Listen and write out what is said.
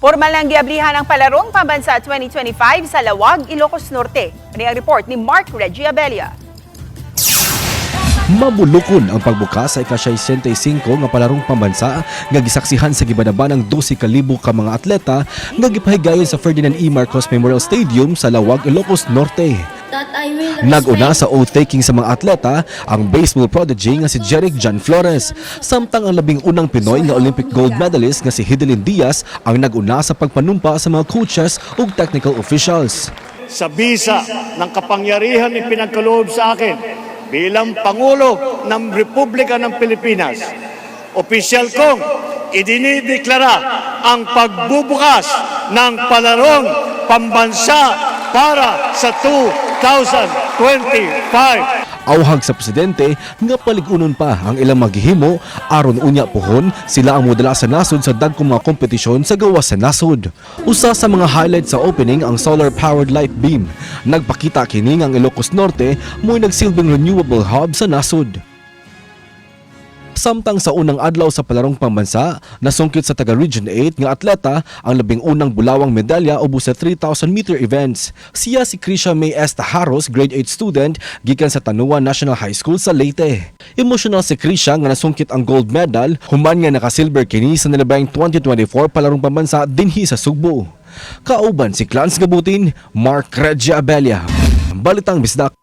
Formal ng giablihan ang palarong pambansa 2025 sa Lawag, Ilocos Norte. Ano ang report ni Mark Regiabella. Mabulukon ang pagbukas sa ika-65 nga palarong pambansa nga gisaksihan sa gibanaban ng 12 kalibo ka mga atleta nga gipahigayon sa Ferdinand E. Marcos Memorial Stadium sa Lawag, Ilocos Norte. Nag-una sa oath-taking sa mga atleta ang baseball prodigy nga si Jeric John Flores. Samtang ang labing unang Pinoy nga Olympic gold medalist nga si Hidelin Diaz ang nag-una sa pagpanumpa sa mga coaches ug technical officials. sa bisa ng kapangyarihan ni pinagkaloob sa akin bilang Pangulo ng Republika ng Pilipinas. Opisyal kong idinideklara ang pagbubukas ng palarong pambansa para sa 2025. Awhag sa presidente nga paligunon pa ang ilang maghihimo aron unya pohon sila ang modala sa nasod sa dagkong mga kompetisyon sa gawas sa nasod. Usa sa mga highlight sa opening ang solar powered light beam. Nagpakita kini ang Ilocos Norte mo'y nagsilbing renewable hub sa nasod. Samtang sa unang adlaw sa palarong pambansa, nasungkit sa taga Region 8 nga atleta ang labing unang bulawang medalya ubos sa 3,000 meter events. Siya si Krisha May Esta Haros, grade 8 student, gikan sa Tanua National High School sa Leyte. Emotional si Krisha nga nasungkit ang gold medal, human nga naka-silver kini sa nilabayang 2024 palarong pambansa dinhi sa Sugbo. Kauban si Clans Gabutin, Mark Regia Abella. Balitang Bisdak.